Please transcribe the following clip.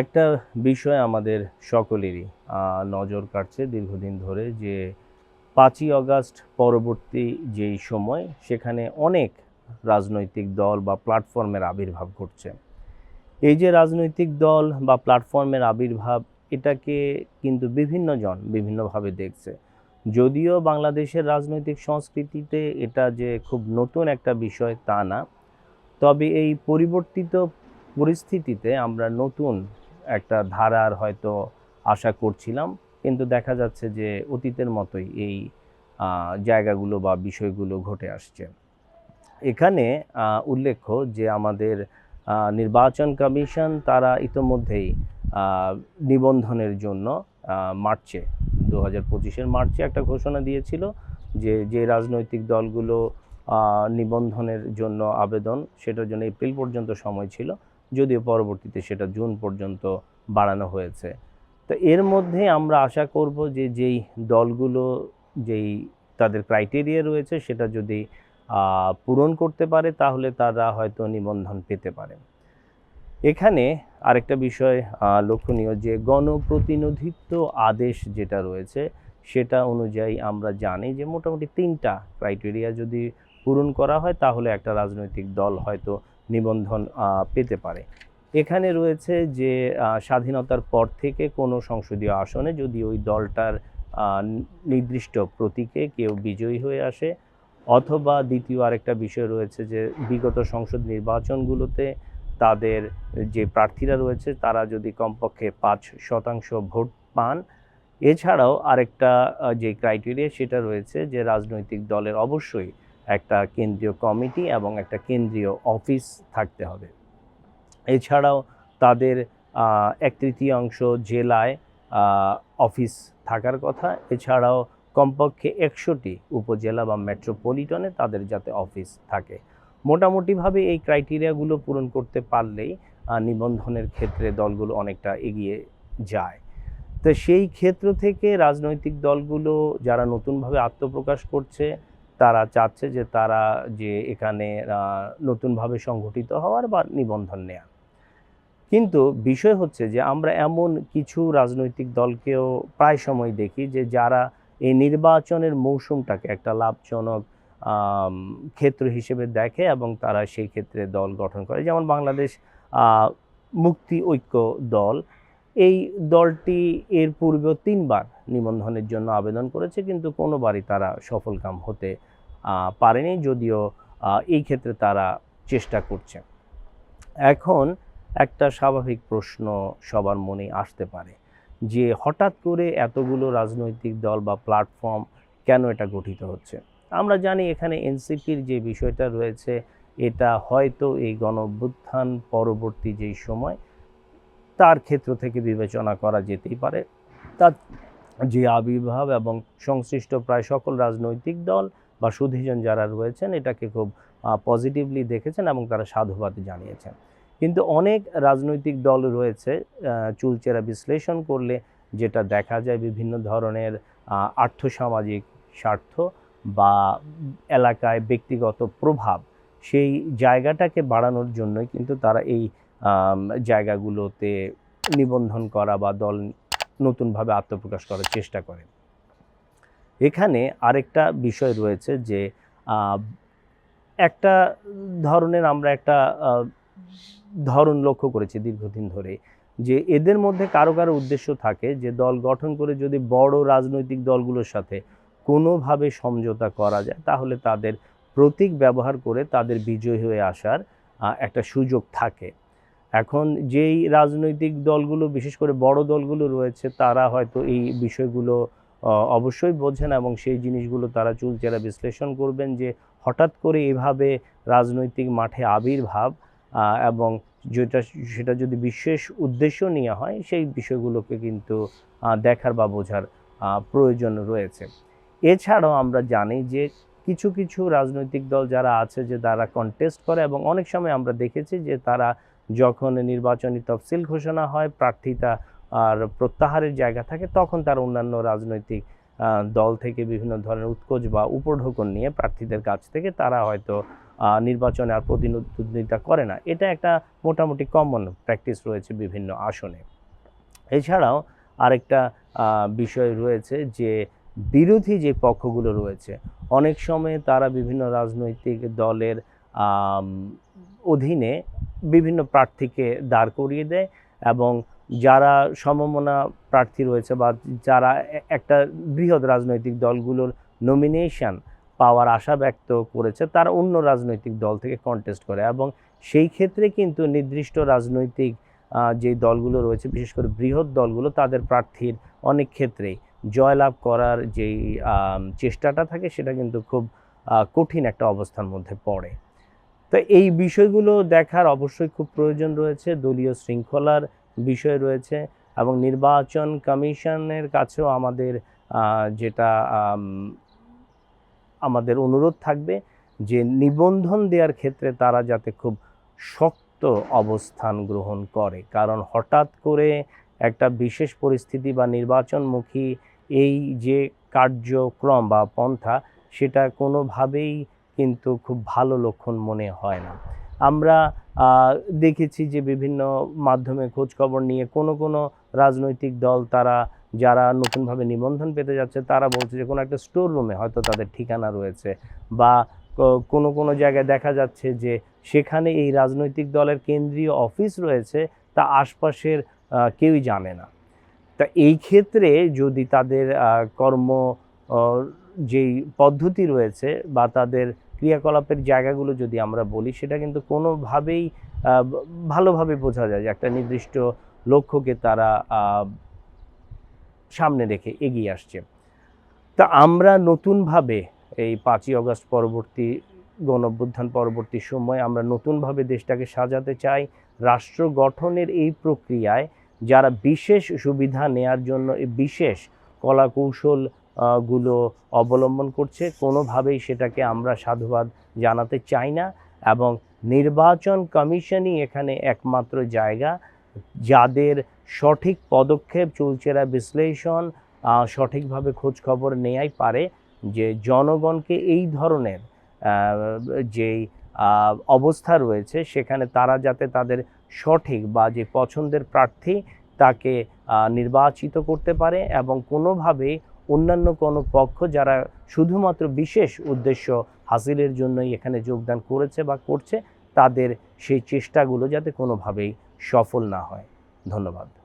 একটা বিষয় আমাদের সকলেরই নজর কাটছে দীর্ঘদিন ধরে যে পাঁচই অগাস্ট পরবর্তী যেই সময় সেখানে অনেক রাজনৈতিক দল বা প্ল্যাটফর্মের আবির্ভাব ঘটছে। এই যে রাজনৈতিক দল বা প্ল্যাটফর্মের আবির্ভাব, এটাকে কিন্তু বিভিন্ন জন বিভিন্নভাবে দেখছে। যদিও বাংলাদেশের রাজনৈতিক সংস্কৃতিতে এটা যে খুব নতুন একটা বিষয় তা না, তবে এই পরিবর্তিত পরিস্থিতিতে আমরা নতুন একটা ধারার হয়তো আশা করছিলাম, কিন্তু দেখা যাচ্ছে যে অতীতের মতোই এই জায়গাগুলো বা বিষয়গুলো ঘটে আসছে। এখানে উল্লেখ্য যে আমাদের নির্বাচন কমিশন তারা ইতোমধ্যেই নিবন্ধনের জন্য মার্চে দু হাজার পঁচিশের মার্চে একটা ঘোষণা দিয়েছিল যে যে রাজনৈতিক দলগুলো নিবন্ধনের জন্য আবেদন, সেটার জন্য এপ্রিল পর্যন্ত সময় ছিল যদিও পরবর্তীতে সেটা জুন পর্যন্ত বাড়ানো হয়েছে। তো এর মধ্যে আমরা আশা করব যে যেই দলগুলো, যেই তাদের ক্রাইটেরিয়া রয়েছে সেটা যদি পূরণ করতে পারে তাহলে তারা হয়তো নিবন্ধন পেতে পারে। এখানে আরেকটা বিষয় লক্ষণীয় যে গণপ্রতিনিধিত্ব আদেশ যেটা রয়েছে সেটা অনুযায়ী আমরা জানি যে মোটামুটি তিনটা ক্রাইটেরিয়া যদি পূরণ করা হয় তাহলে একটা রাজনৈতিক দল হয়তো নিবন্ধন পেতে পারে। এখানে রয়েছে যে স্বাধীনতার পর থেকে কোনো সংসদীয় আসনে যদি ওই দলটার নির্দিষ্ট প্রতীকে কেউ বিজয়ী হয়ে আসে, অথবা দ্বিতীয় আরেকটা বিষয় রয়েছে যে, বিগত সংসদ নির্বাচনগুলোতে তাদের যে প্রার্থীরা রয়েছে, তারা যদি কমপক্ষে পাঁচ শতাংশ ভোট পান। এছাড়াও আরেকটা যে ক্রাইটেরিয়া সেটা রয়েছে যে, রাজনৈতিক দলের অবশ্যই একটা কেন্দ্রীয় কমিটি এবং একটা কেন্দ্রীয় অফিস থাকতে হবে। এছাড়াও তাদের এক তৃতীয়াংশ জেলায় অফিস থাকার কথা। এছাড়াও কমপক্ষে একশোটি উপজেলা বা মেট্রোপলিটনে তাদের যাতে অফিস থাকে। মোটামুটিভাবে এই ক্রাইটেরিয়াগুলো পূরণ করতে পারলেই নিবন্ধনের ক্ষেত্রে দলগুলো অনেকটা এগিয়ে যায়। তো সেই ক্ষেত্র থেকে রাজনৈতিক দলগুলো যারা নতুনভাবে আত্মপ্রকাশ করছে তারা চাচ্ছে যে তারা যে এখানে নতুনভাবে সংগঠিত হওয়ার বা নিবন্ধন নেওয়ার কিন্তু বিষয় হচ্ছে যে আমরা এমন কিছু রাজনৈতিক দলকেও প্রায় সময় দেখি যে যারা এই নির্বাচনের মৌসুমটাকে একটা লাভজনক ক্ষেত্র হিসেবে দেখে এবং তারা সেই ক্ষেত্রে দল গঠন করে। যেমন বাংলাদেশ মুক্তি ঐক্য দল এই দলটি এর পূর্বে তিনবার নিবন্ধনের জন্য আবেদন করেছে, কিন্তু কোনোবারই তারা সফলকাম হতে পারেনি, যদিও এই ক্ষেত্রে তারা চেষ্টা করছে। এখন একটা স্বাভাবিক প্রশ্ন সবার মনে আসতে পারে, যে হঠাৎ করে এতগুলো রাজনৈতিক দল বা প্ল্যাটফর্ম কেন এটা গঠিত হচ্ছে? আমরা জানি এখানে এনসিপির যে বিষয়টা রয়েছে, এটা হয়তো এই গণ অভ্যুত্থান পরবর্তী যেই সময় তার ক্ষেত্র থেকে বিবেচনা করা যেতেই পারে। তার যে আবির্ভাব এবং সংশ্লিষ্ট প্রায় সকল রাজনৈতিক দল বা সুধীজন যারা রয়েছেন, এটাকে খুব পজিটিভলি দেখেছেন এবং তারা সাধুবাদ জানিয়েছেন। কিন্তু অনেক রাজনৈতিক দল রয়েছে চুলচেরা বিশ্লেষণ করলে যেটা দেখা যায় বিভিন্ন ধরনের আর্থসামাজিক স্বার্থ বা এলাকায় ব্যক্তিগত প্রভাব, সেই জায়গাটাকে বাড়ানোর জন্যই কিন্তু তারা এই জায়গাগুলোতে নিবন্ধন করা বা দল নতুনভাবে আত্মপ্রকাশ করার চেষ্টা করে। এখানে আরেকটা বিষয় রয়েছে যে একটা ধরনের আমরা একটা ধরন লক্ষ্য করেছি দীর্ঘদিন ধরে যে, এদের মধ্যে কারও কারও উদ্দেশ্য থাকে যে, দল গঠন করে যদি বড় রাজনৈতিক দলগুলোর সাথে কোনোভাবে সমঝোতা করা যায়, তাহলে তাদের প্রতীক ব্যবহার করে তাদের বিজয়ী হয়ে আসার একটা সুযোগ থাকে। এখন যেই রাজনৈতিক দলগুলো, বিশেষ করে বড় দলগুলো রয়েছে, তারা হয়তো এই বিষয়গুলো অবশ্যই বোঝেন এবং সেই জিনিসগুলো তারা চুলচেরা বিশ্লেষণ করবেন যে হঠাৎ করে এভাবে রাজনৈতিক মাঠে আবির্ভাব এবং যেটা, সেটা যদি বিশেষ উদ্দেশ্য নিয়ে হয়, সেই বিষয়গুলোকে কিন্তু দেখার বা বোঝার প্রয়োজন রয়েছে। এছাড়াও আমরা জানি যে কিছু কিছু রাজনৈতিক দল যারা আছে যে তারা কন্টেস্ট করে এবং অনেক সময় আমরা দেখেছি যে তারা যখন নির্বাচনী তফসিল ঘোষণা হয়, প্রার্থিতা আর প্রত্যাহারের জায়গা থাকে, তখন তার অন্যান্য রাজনৈতিক দল থেকে বিভিন্ন ধরনের উৎকোচ বা উপঢৌকন নিয়ে প্রার্থীদের কাছ থেকে তারা হয়তো নির্বাচনে আর প্রতিদ্বন্দ্বিতা করে না। এটা একটা মোটামুটি কমন প্র্যাকটিস রয়েছে বিভিন্ন আসনে। এছাড়াও আরেকটা বিষয় রয়েছে যে বিরোধী যে পক্ষগুলো রয়েছে, অনেক সময় তারা বিভিন্ন রাজনৈতিক দলের অধীনে বিভিন্ন প্রার্থীকে দাঁড় করিয়ে দেয় এবং যারা সমমনা প্রার্থী রয়েছে বা যারা একটা বৃহৎ রাজনৈতিক দলগুলোর নমিনেশন পাওয়ার আশা ব্যক্ত করেছে, তারা অন্য রাজনৈতিক দল থেকে কন্টেস্ট করে এবং সেই ক্ষেত্রে কিন্তু নির্দিষ্ট রাজনৈতিক যে দলগুলো রয়েছে, বিশেষ করে বৃহৎ দলগুলো, তাদের প্রার্থীর অনেক ক্ষেত্রেই জয়লাভ করার যেই চেষ্টাটা থাকে, সেটা কিন্তু খুব কঠিন একটা অবস্থার মধ্যে পড়ে। তো এই বিষয়গুলো দেখার অবশ্যই খুব প্রয়োজন রয়েছে। দলীয় শৃঙ্খলার বিষয় রয়েছে এবং নির্বাচন কমিশনের কাছেও আমাদের যেটা আমাদের অনুরোধ থাকবে যে নিবন্ধন দেওয়ার ক্ষেত্রে তারা যাতে খুব শক্ত অবস্থান গ্রহণ করে। কারণ হঠাৎ করে একটা বিশেষ পরিস্থিতি বা নির্বাচনমুখী এই যে কার্যক্রম বা পন্থা, সেটা কোনোভাবেই কিন্তু খুব ভালো লক্ষণ মনে হয় না। আমরা দেখেছি যে বিভিন্ন মাধ্যমে খোঁজখবর নিয়ে কোনো কোনো রাজনৈতিক দল তারা, যারা নতুনভাবে নিবন্ধন পেতে যাচ্ছে, তারা বলছে যে কোনো একটা স্টোর রুমে হয়তো তাদের ঠিকানা রয়েছে বা কোনো কোনো জায়গায় দেখা যাচ্ছে যে সেখানে এই রাজনৈতিক দলের কেন্দ্রীয় অফিস রয়েছে, তা আশপাশের কেউই জানে না। তা এই ক্ষেত্রে যদি তাদের কর্ম যেই পদ্ধতি রয়েছে বা তাদের ক্রিয়াকলাপের জায়গাগুলো যদি আমরা বলি, সেটা কিন্তু কোনোভাবেই ভালোভাবে বোঝা যায় যে একটা নির্দিষ্ট লক্ষ্যকে তারা সামনে রেখে এগিয়ে আসছে। তা আমরা নতুনভাবে এই পাঁচই অগস্ট পরবর্তী গণঅভ্যুত্থান পরবর্তী সময় আমরা নতুনভাবে দেশটাকে সাজাতে চাই। রাষ্ট্র গঠনের এই প্রক্রিয়ায় যারা বিশেষ সুবিধা নেয়ার জন্য, বিশেষ কলা কৌশল গুলো অবলম্বন করছে, কোনোভাবেই সেটাকে আমরা সাধুবাদ জানাতে চাই না এবং নির্বাচন কমিশনই এখানে একমাত্র জায়গা যাদের সঠিক পদক্ষেপ চুলচেরা বিশ্লেষণ সঠিকভাবে খবর নেয়াই পারে যে জনগণকে এই ধরনের যেই অবস্থা রয়েছে সেখানে তারা যাতে তাদের সঠিক বা যে পছন্দের প্রার্থী তাকে নির্বাচিত করতে পারে এবং কোনোভাবেই অন্যান্য কোনো পক্ষ যারা শুধুমাত্র বিশেষ উদ্দেশ্য হাসিলের জন্যই এখানে যোগদান করেছে বা করছে, তাদের সেই চেষ্টাগুলো যাতে কোনোভাবেই সফল না হয়। ধন্যবাদ।